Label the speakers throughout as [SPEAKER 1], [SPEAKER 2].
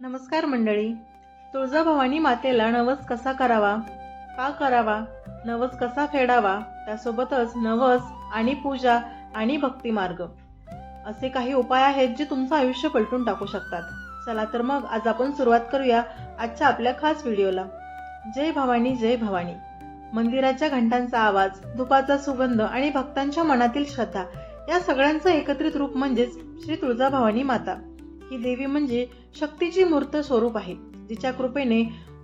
[SPEAKER 1] नमस्कार मंडळी. तुळजाभवानी मातेला नवस कसा करावा? का करावा? नवस कसा फेडावा? त्यासोबतच नवस आणि पूजा आणि भक्ती मार्ग असे काही उपाय आहेत जे तुमचं आयुष्य पलटून टाकू शकतात. चला तर मग आज आपण सुरुवात करूया आजच्या आपल्या खास व्हिडिओला. जय भवानी जय भवानी. मंदिराच्या घंटांचा आवाज धुपाचा सुगंध आणि भक्तांच्या मनातील श्रद्धा या सगळ्यांचं एकत्रित रूप म्हणजेच श्री तुळजाभवानी माता. ही देवी म्हणजे शक्तीची मूर्त स्वरूप आहे जिच्या कृपेने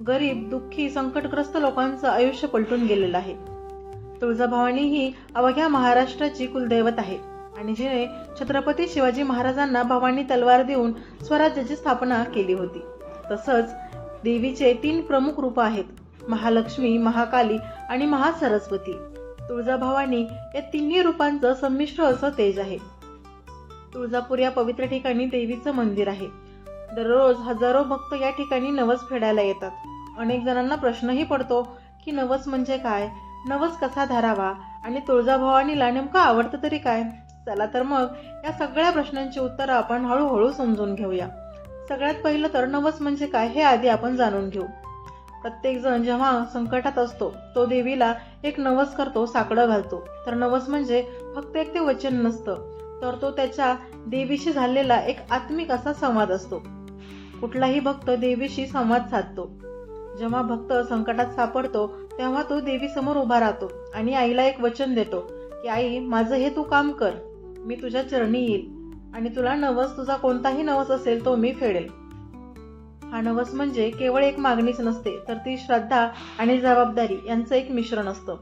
[SPEAKER 1] गरीब दुःखी संकटग्रस्त लोकांचं आयुष्य पलटून गेलेलं आहे. तुळजाभवानी ही अवघ्या महाराष्ट्राची कुलदैवत आहे आणि जिने छत्रपती शिवाजी महाराजांना भवानी तलवार देऊन स्वराज्याची स्थापना केली होती. तसंच देवीचे तीन प्रमुख रूप आहेत महालक्ष्मी महाकाली आणि महासरस्वती. तुळजाभवानी या तिन्ही रूपांचं संमिश्र असं तेज आहे. तुळजापूर या पवित्र ठिकाणी देवीचं मंदिर आहे. दररोज हजारो भक्त या ठिकाणी नवस फेडायला येतात. अनेक जणांना प्रश्नही पडतो की नवस म्हणजे काय? नवस कसा धरावा? आणि तुळजाभवानीला नेमकं आवडतं तरी काय? चला तर मग या सगळ्या प्रश्नांची उत्तरं आपण हळूहळू समजून घेऊया. सगळ्यात पहिलं तर नवस म्हणजे काय हे आधी आपण जाणून घेऊ. प्रत्येक जण जेव्हा संकटात असतो तो देवीला एक नवस करतो साकडं घालतो. तर नवस म्हणजे फक्त एक ते वचन नसतं. तर तो त्याच्या देवीशी झालेला एक आत्मिक असा संवाद असतो. कुठलाही भक्त देवीशी संवाद साधतो. जेव्हा भक्त संकटात सापडतो तेव्हा तो देवी समोर उभा राहतो आणि आईला एक वचन देतो की आई माझं हे तू काम कर. मी तुझ्या चरणी येईल आणि तुला नवस तुझा कोणताही नवस असेल तो मी फेडेल. हा नवस म्हणजे केवळ एक मागणीच नसते तर ती श्रद्धा आणि जबाबदारी यांचं एक मिश्रण असतं.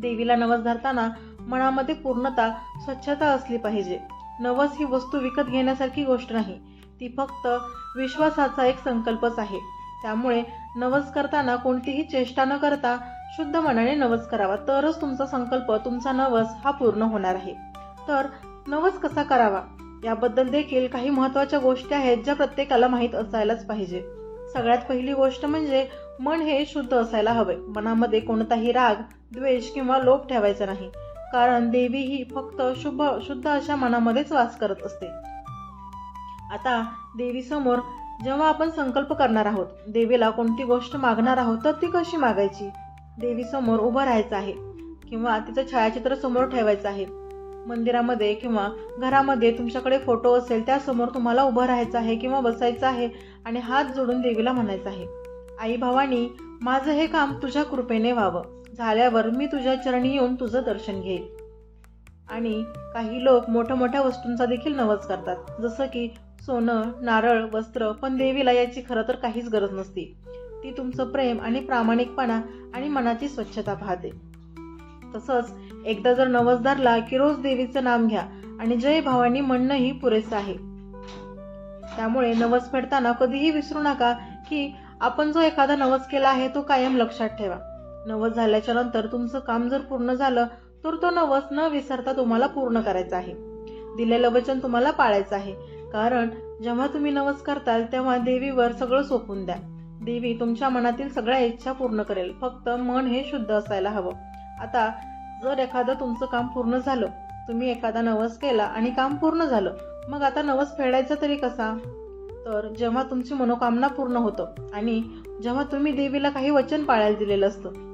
[SPEAKER 1] देवीला नवस धरताना मनामध्ये पूर्णता स्वच्छता असली पाहिजे. नवस ही वस्तू विकत घेण्यासारखी गोष्ट नाही. ती फक्त विश्वासाचा एक संकल्पच आहे. त्यामुळे नवस करताना कोणतीही चेष्टा न करता शुद्ध मनाने नवस करावा. तरच तुमचा संकल्प तुमचा नवस हा पूर्ण होणार आहे. तर नवस कसा करावा? याबद्दल देखील काही महत्त्वाच्या गोष्टी आहेत ज्या प्रत्येकाला माहीत असायलाच पाहिजे. सगळ्यात पहिली गोष्ट म्हणजे मन हे शुद्ध असायला हवे. मनामध्ये कोणताही राग द्वेष किंवा लोभ ठेवायचा नाही. कारण देवी ही फक्त शुभ शुद्ध अशा मनामध्येच वास करत असते. आता देवी समोर जेव्हा आपण संकल्प करणार आहोत देवीला कोणती गोष्ट मागणार आहोत तर ती कशी मागायची? देवी समोर उभं राहायचं आहे किंवा तिचं छायाचित्र समोर ठेवायचं आहे. मंदिरामध्ये किंवा घरामध्ये तुमच्याकडे फोटो असेल त्यासमोर तुम्हाला उभं राहायचं आहे किंवा बसायचं आहे आणि हात जोडून देवीला म्हणायचं आहे आई भावानी माझं हे काम तुझ्या कृपेने व्हावं. झाल्यावर मी तुझ्या चरणी येऊन तुझं दर्शन घेईल आणि काही लोक मोठ्या मोठ्या वस्तूंचा देखील नवस करतात. जसं की सोनं नारळ वस्त्र पण देवीला याची खरं तर काहीच गरज नसती. ती तुमचं प्रेम आणि प्रामाणिकपणा आणि मनाची स्वच्छता पाहते. तसंच एकदा जर नवस धरला की रोज देवीचं नाम घ्या आणि जय भावानी म्हणणंही पुरेसं आहे. त्यामुळे नवस फेडताना कधीही विसरू नका की आपण जो एखादा नवस केला आहे तो कायम लक्षात ठेवा. नवस झाल्याच्यानंतर तुमचं काम जर पूर्ण झालं तर तो नवस न विसरता तुम्हाला पूर्ण करायचा आहे. दिलेलं वचन तुम्हाला पाळायचं आहे. कारण जेव्हा तुम्ही नवस करताल तेव्हा देवीवर सगळं सोपून द्या. देवी तुमच्या मनातील सगळ्या इच्छा पूर्ण करेल. फक्त मन हे शुद्ध असायला हवं. आता जर एखादं तुमचं काम पूर्ण झालं तुम्ही एखादा नवस केला आणि काम पूर्ण झालं मग आता नवस फेडायचा तरी कसा? तर जेव्हा तुमची मनोकामना पूर्ण होतं आणि जेव्हा तुम्ही देवीला काही वचन पाळायला दिलेलं असतं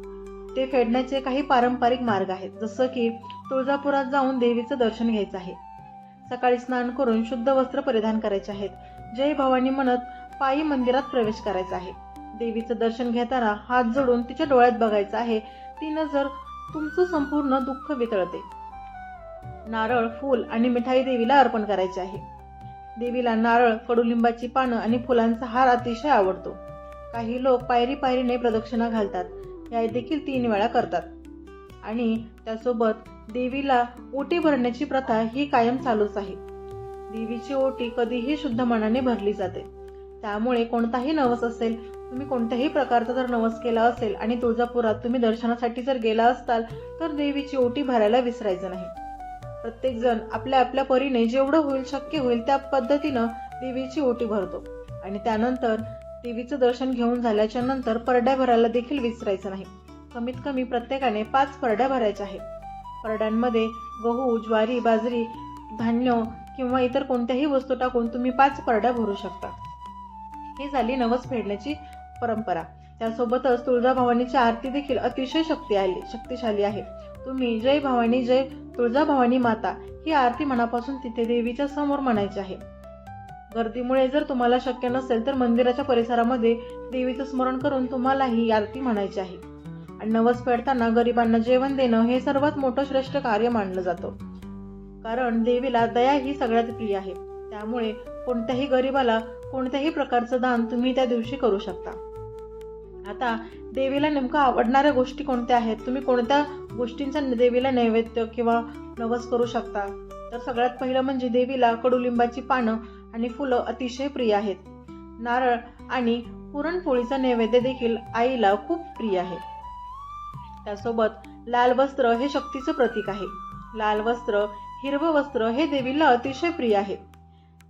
[SPEAKER 1] ते फेडण्याचे काही पारंपरिक मार्ग आहेत जसं की तुळजापुरात जाऊन देवीचं दर्शन घ्यायचं आहे. सकाळी स्नान करून शुद्ध वस्त्र परिधान करायचे आहेत. जय भवानी म्हणत पायी मंदिरात प्रवेश करायचा आहे. देवीचं दर्शन घेताना हात जोडून तिच्या डोळ्यात बघायचं आहे ती नजर तुमचं संपूर्ण दुःख वितळते. नारळ फूल आणि मिठाई देवीला अर्पण करायचे आहे. देवीला नारळ कडुलिंबाची पानं आणि फुलांचा हार अतिशय आवडतो. काही लोक पायरी पायरीने प्रदक्षिणा घालतात. या देखील तीन वेळा करतात. आणि त्यासोबत देवीला ओटी भरण्याची प्रथा ही कायम चालूच आहे. देवीची ओटी कधीही शुद्ध मनाने भरली जाते. त्यामुळे कोणताही नवस असेल तुम्ही कोणत्याही प्रकारचा जर नवस केला असेल आणि तुळजापुरात तुम्ही दर्शनासाठी जर गेला असताल तर देवीची ओटी भरायला विसरायचं नाही. प्रत्येक जण आपल्या आपल्या परीने जेवढं होईल शक्य होईल त्या पद्धतीनं देवीची ओटी भरतो. आणि त्यानंतर देवीचं दर्शन घेऊन झाल्याच्यानंतर परड्या भरायला देखील विसरायचं नाही. कमीत कमी प्रत्येकाने पाच परड्या भरायच्या आहेत. परड्यांमध्ये गहू ज्वारी बाजरी धान्य किंवा इतर कोणत्याही वस्तू टाकून तुम्ही पाच परड्या भरू शकता. ही झाली नवस फेडण्याची परंपरा. त्यासोबतच तुळजाभवानीची आरती देखील अतिशय शक्ती आली शक्तिशाली आहे. तुम्ही जय भवानी जय तुळजाभवानी माता ही आरती मनापासून तिथे देवीच्या समोर म्हणायची आहे. गर्दीमुळे जर तुम्हाला शक्य नसेल तर मंदिराच्या परिसरामध्ये देवीचं स्मरण करून तुम्हाला ही आरती म्हणायची आहे. आणि नवस फेडताना गरिबांना जेवण देणं हे सर्वात मोठं श्रेष्ठ कार्य मानलं जातं. कारण देवीला दया ही सगळ्यात प्रिय आहे. त्यामुळे कोणत्याही गरिबाला कोणत्याही प्रकारचं दान तुम्ही त्या दिवशी करू शकता. आता देवीला नेमकं आवडणाऱ्या गोष्टी कोणत्या आहेत? तुम्ही कोणत्या गोष्टींचा देवीला नैवेद्य किंवा नवस करू शकता? तर सगळ्यात पहिलं म्हणजे देवीला कडुलिंबाची पानं आणि फुलं अतिशय प्रिय आहेत. नारळ आणि पुरणपोळीचा नैवेद्य देखील आईला खूप प्रिय आहे. त्यासोबत लाल वस्त्र हे शक्तीचं प्रतीक आहे. लाल वस्त्र हिरवं वस्त्र हे देवीला अतिशय प्रिय आहे.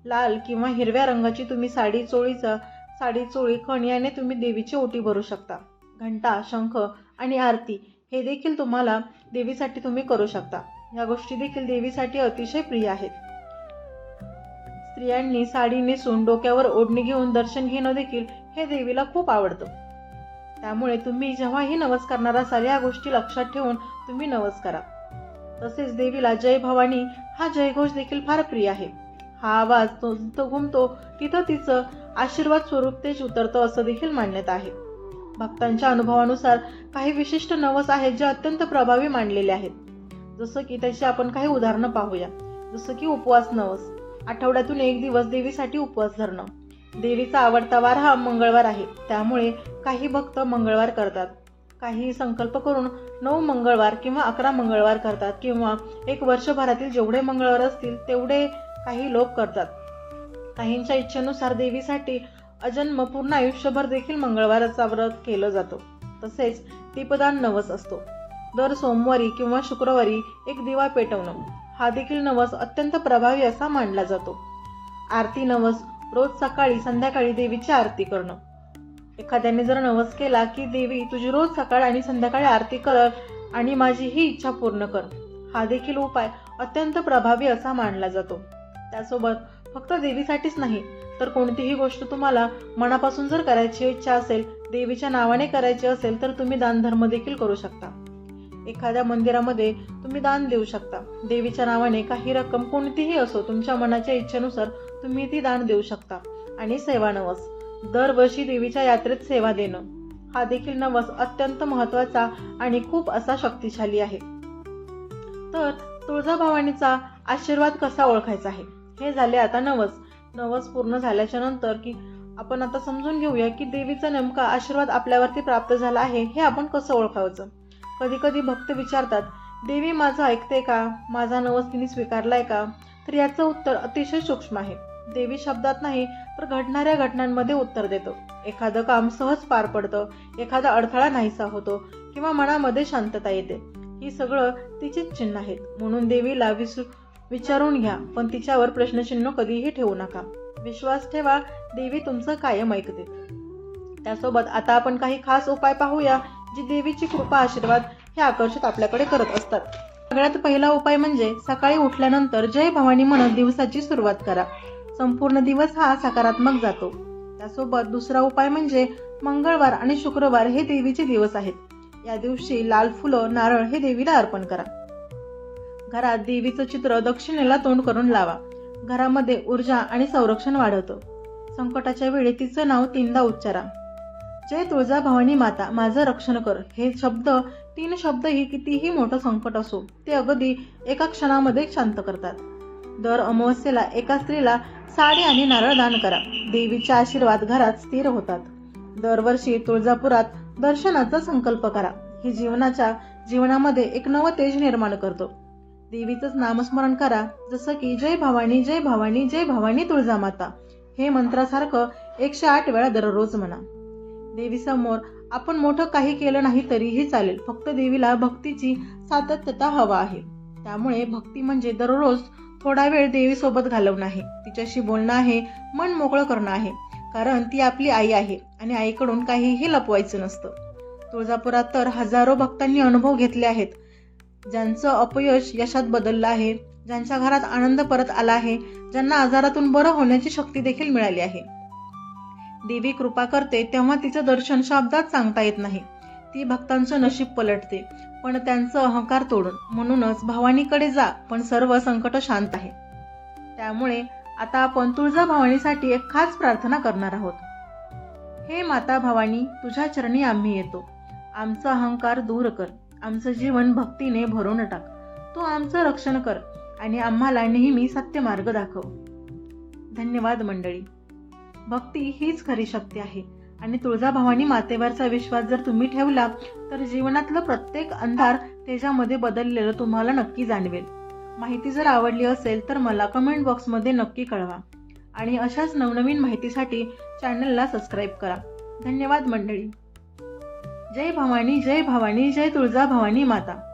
[SPEAKER 1] लाल किंवा हिरव्या रंगाची तुम्ही साडी चोळीचा साडी चोळी खणियाने तुम्ही देवीची ओटी भरू शकता. घंटा शंख आणि आरती हे देखील तुम्हाला देवीसाठी तुम्ही करू शकता. या गोष्टी देखील देवीसाठी अतिशय प्रिय आहेत. स्त्रियांनी साडी नेसून डोक्यावर ओढणी घेऊन दर्शन घेणं देखील हे देवीला खूप आवडतं. त्यामुळे तुम्ही जेव्हाही नवस करणार असाल या गोष्टी लक्षात ठेवून तुम्ही नवस करा. तसेच देवीला जय भवानी हा जयघोष देखील फार प्रिय आहे. हा आवाज तो जिथं घुमतो तिथं तिचं आशीर्वाद स्वरूप तेच उतरतं असं देखील मान्यता आहे. भक्तांच्या अनुभवानुसार काही विशिष्ट नवस आहेत जे अत्यंत प्रभावी मानलेले आहेत. जसं की त्याची आपण काही उदाहरणं पाहूया. जसं की उपवास नवस. आठवड्यातून एक दिवस देवीसाठी उपवास धरणं. देवीचा आवडता वार हा मंगळवार आहे. त्यामुळे काही भक्त मंगळवार करतात. काही संकल्प करून नऊ मंगळवार किंवा अकरा मंगळवार करतात किंवा एक वर्षभरातील जेवढे मंगळवार असतील तेवढे काही लोक करतात. काहींच्या इच्छेनुसार देवीसाठी अजन्म पूर्ण आयुष्यभर देखील मंगळवाराचा व्रत केलं जातो. तसेच दीपदान नवस असतो. दर सोमवारी किंवा शुक्रवारी एक दिवा पेटवणं. हा देखील नवस अत्यंत प्रभावी असा मानला जातो. आरती नवस रोज सकाळी संध्याकाळी देवीची आरती करणं. एखाद्याने जर नवस केला की देवी तुझी रोज सकाळ आणि संध्याकाळी आरती कर आणि माझी ही इच्छा पूर्ण कर हा देखील उपाय अत्यंत प्रभावी असा मानला जातो. त्यासोबत फक्त देवीसाठीच नाही तर कोणतीही गोष्ट तुम्हाला मनापासून जर करायची इच्छा असेल देवीच्या नावाने करायची असेल तर तुम्ही दानधर्म देखील करू शकता. एखाद्या मंदिरामध्ये तुम्ही दान देऊ शकता. देवीच्या नावाने काही रक्कम कोणतीही असो तुमच्या मनाच्या इच्छेनुसार तुम्ही ती दान देऊ शकता. आणि सेवा नवस दरवर्षी देवीच्या यात्रेत सेवा देणं. हा देखील नवस अत्यंत महत्त्वाचा आणि खूप असा शक्तिशाली आहे. तर तुळजाभवानीचा आशीर्वाद कसा ओळखायचा आहे? हे झाले आता नवस. नवस पूर्ण झाल्याच्यानंतर की आपण आता समजून घेऊया की देवीचा नेमका आशीर्वाद आपल्यावरती प्राप्त झाला आहे हे आपण कसं ओळखायचं कधी कधी भक्त विचारतात देवी माझं ऐकते का? माझा नवस तिने स्वीकारलाय का? तर याचं उत्तर अतिशय सूक्ष्म आहे. देवी शब्दात नाही तर घडणाऱ्या घटनांमध्ये उत्तर देतो. एखादं काम सहज पार पडतं एखादा अडथळा नाहीसा होतो किंवा मनामध्ये शांतता येते. ही सगळं तिचीच चिन्ह आहेत. म्हणून देवीला विसरू विचारून घ्या पण तिच्यावर प्रश्नचिन्ह कधीही ठेवू नका. विश्वास ठेवा देवी तुमचं कायम ऐकते. त्यासोबत आता आपण काही खास उपाय पाहूया. जी देवीची कृपा आशीर्वाद हे आकर्षित आपल्याकडे करत असतात. सगळ्यात पहिला उपाय म्हणजे सकाळी उठल्यानंतर जय भवानी म्हणत दिवसाची सुरुवात करा. संपूर्ण दिवस हा सकारात्मक जातो. त्यासोबत दुसरा उपाय म्हणजे मंगळवार आणि शुक्रवार हे देवीचे दिवस आहेत. या दिवशी लाल फुलं नारळ हे देवीला अर्पण करा. घरात देवीचं चित्र दक्षिणेला तोंड करून लावा. घरामध्ये ऊर्जा आणि संरक्षण वाढवतं. संकटाच्या वेळी तिचं नाव तीनदा उच्चारा. जय तुळजा भवानी माता माझं रक्षण कर. हे शब्द तीन शब्द ही कितीही मोठं संकट असो ते अगदी एका क्षणामध्ये शांत करतात. दर अमावस्येला एका स्त्रीला साडी आणि नारळ दान करा. देवीचे आशीर्वाद घरात स्थिर होतात. दरवर्षी तुळजापुरात दर्शनाचा संकल्प करा. ही जीवनाच्या जीवनामध्ये एक नवं तेज निर्माण करतो. देवीचंच नामस्मरण करा. जसं की जय भवानी जय भवानी जय भवानी तुळजामाता हे मंत्रासारखं एकशे आठ वेळा दररोज म्हणा. देवीसमोर. आपण मोठं काही केलं नाही तरीही चालेल. फक्त देवीला भक्तीची सातत्यता हवा आहे. त्यामुळे भक्ती म्हणजे दररोज थोडा वेळ देवीसोबत घालवणं आहे. तिच्याशी बोलणं आहे मन मोकळं करणं आहे. कारण ती आपली आई आहे आणि आईकडून काहीही लपवायचं नसतं. तुळजापुरात तर हजारो भक्तांनी अनुभव घेतले आहेत. ज्यांचं अपयश यशात बदललं आहे ज्यांच्या घरात आनंद परत आला आहे ज्यांना आजारातून बरं होण्याची शक्ती देखील मिळाली आहे. देवी कृपा करते तेव्हा तिचं दर्शन शब्दात सांगता येत नाही. ती भक्तांचं नशीब पलटते पण त्यांचं अहंकार तोडून. म्हणूनच भवानीकडे जा पण सर्व संकट शांत आहे. त्यामुळे आता आपण तुळजा भवानीसाठी एक खास प्रार्थना करणार आहोत. हे माता भवानी तुझ्या चरणी आम्ही येतो. आमचा अहंकार दूर कर आमचं जीवन भक्तीने भरून टाक. तू आमचं रक्षण कर आणि आम्हाला नेहमी सत्य मार्ग दाखव. धन्यवाद मंडळी. भक्ती हीच खरी शक्ती आहे. आणि तुळजाभवानी मातेवरचा विश्वास जर तुम्ही ठेवला तर जीवनातलं प्रत्येक अंधार त्याच्यामध्ये बदललेलं तुम्हाला नक्की जाणवेल. माहिती जर आवडली असेल तर मला कमेंट बॉक्समध्ये नक्की कळवा. आणि अशाच नवनवीन माहितीसाठी चॅनलला सबस्क्राईब करा. धन्यवाद मंडळी. जय भवानी जय भवानी जय तुळजा भवानी माता.